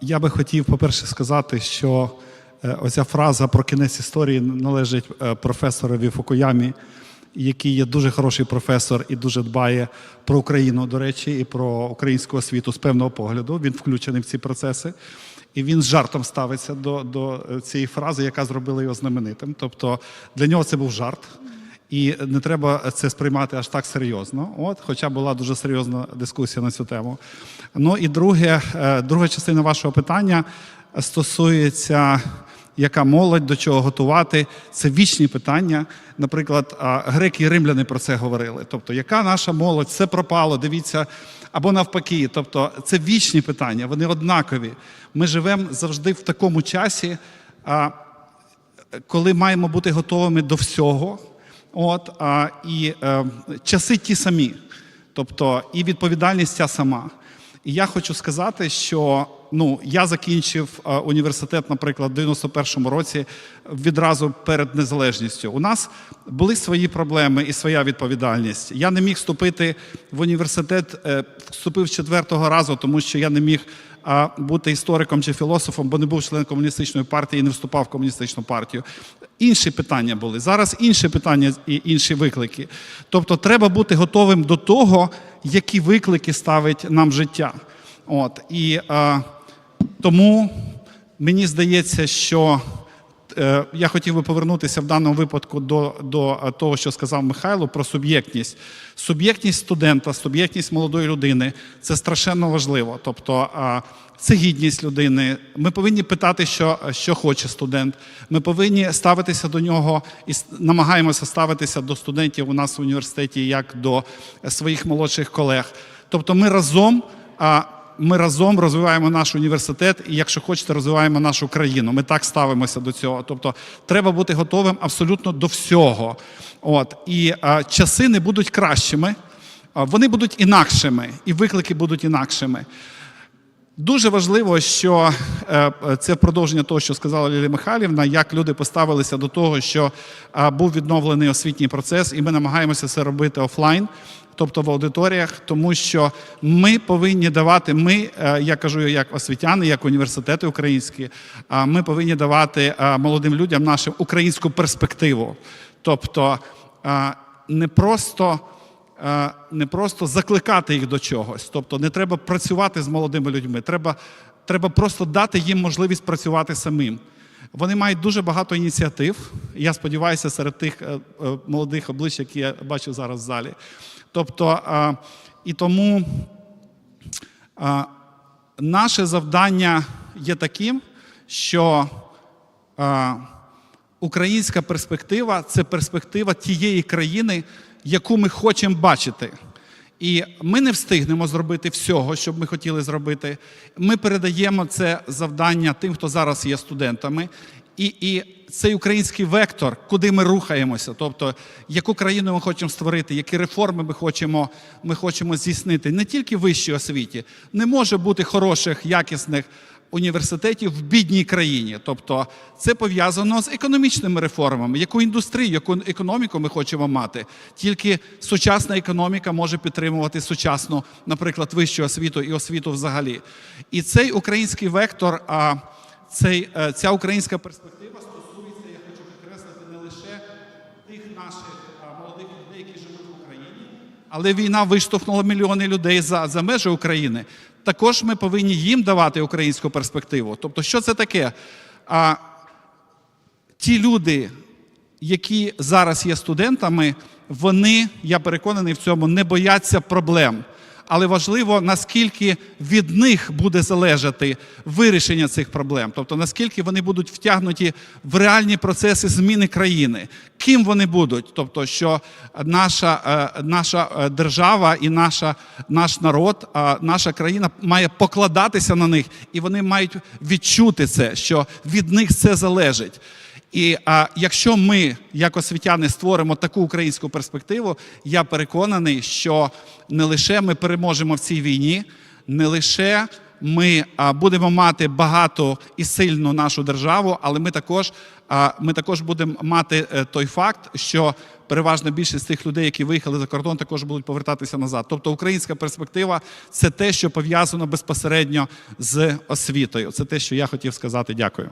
Я би хотів, по-перше, сказати, що е, оця фраза про кінець історії належить е, професорові Фукуямі, який є дуже хороший професор і дуже дбає про Україну, до речі, і про українську освіту з певного погляду. Він включений в ці процеси. І він з жартом ставиться до, до е, цієї фрази, яка зробила його знаменитим. Тобто для нього це був жарт. І не треба це сприймати аж так серйозно. От, хоча була дуже серйозна дискусія на цю тему. Ну і друге, е, друга частина вашого питання стосується, яка молодь до чого готувати. Це вічні питання. Наприклад, греки і римляни про це говорили. Тобто, яка наша молодь, все пропало, дивіться, або навпаки. Тобто, це вічні питання, вони однакові. Ми живемо завжди в такому часі. Коли маємо бути готовими до всього, от, а, і е, часи ті самі, тобто і відповідальність ця сама. І я хочу сказати, що ну, я закінчив е, університет, наприклад, в 91-му році відразу перед незалежністю. У нас були свої проблеми і своя відповідальність. Я не міг вступити в університет, е, вступив четвертого разу, тому що я не міг бути істориком чи філософом, бо не був членом комуністичної партії і не вступав в комуністичну партію. Інші питання були. Зараз інші питання і інші виклики. Тобто, треба бути готовим до того, які виклики ставить нам життя. От і е, тому мені здається, що е, я хотів би повернутися в даному випадку до, до е, того, що сказав Михайло про суб'єктність. Суб'єктність студента, суб'єктність молодої людини це страшенно важливо. Тобто, е, це гідність людини. Ми повинні питати, що, що хоче студент. Ми повинні ставитися до нього і намагаємося ставитися до студентів у нас в університеті як до своїх молодших колег. Тобто, ми разом. Ми разом розвиваємо наш університет, і якщо хочете, розвиваємо нашу країну. Ми так ставимося до цього. Тобто, треба бути готовим абсолютно до всього. От і а, часи не будуть кращими, а, вони будуть інакшими, і виклики будуть інакшими. Дуже важливо, що е, це продовження того, що сказала Лілія Михайлівна, як люди поставилися до того, що е, був відновлений освітній процес, і ми намагаємося це робити офлайн, тобто в аудиторіях, тому що ми повинні давати, ми, е, я кажу як освітяни, як університети українські, ми повинні давати молодим людям нашу українську перспективу. Тобто не просто не просто закликати їх до чогось. Тобто не треба працювати з молодими людьми, треба, треба просто дати їм можливість працювати самим. Вони мають дуже багато ініціатив. Я сподіваюся, серед тих е, е, молодих облич, які я бачу зараз в залі. Тобто, е, і тому е, наше завдання є таким, що е, українська перспектива це перспектива тієї країни, яку ми хочемо бачити. І ми не встигнемо зробити всього, що б ми хотіли зробити. Ми передаємо це завдання тим, хто зараз є студентами. І, і цей український вектор, куди ми рухаємося, тобто яку країну ми хочемо створити, які реформи ми хочемо, ми хочемо здійснити, не тільки в вищій освіті. Не може бути хороших, якісних університетів в бідній країні. Тобто це пов'язано з економічними реформами. Яку індустрію, яку економіку ми хочемо мати? Тільки сучасна економіка може підтримувати сучасну, наприклад, вищу освіту і освіту взагалі. І цей український вектор, а цей, е, ця українська перспектива стосується, я хочу підкреслити, не лише тих наших молодих людей, які живуть в Україні, але війна виштовхнула мільйони людей за, за межі України. Також ми повинні їм давати українську перспективу. Тобто, що це таке? А, ті люди, які зараз є студентами, вони, я переконаний в цьому, не бояться проблем. Але важливо, наскільки від них буде залежати вирішення цих проблем, тобто наскільки вони будуть втягнуті в реальні процеси зміни країни, ким вони будуть, тобто, що наша, е, наша е, держава і наша, наш народ, наша країна має покладатися на них, і вони мають відчути це, що від них це залежить. І а, якщо ми, як освітяни, створимо таку українську перспективу, я переконаний, що не лише ми переможемо в цій війні, не лише ми а, будемо мати багато і сильну нашу державу, але ми також, а, ми також будемо мати е, той факт, що переважна більшість тих людей, які виїхали за кордон, також будуть повертатися назад. Тобто українська перспектива це те, що пов'язано безпосередньо з освітою. Це те, що я хотів сказати. Дякую.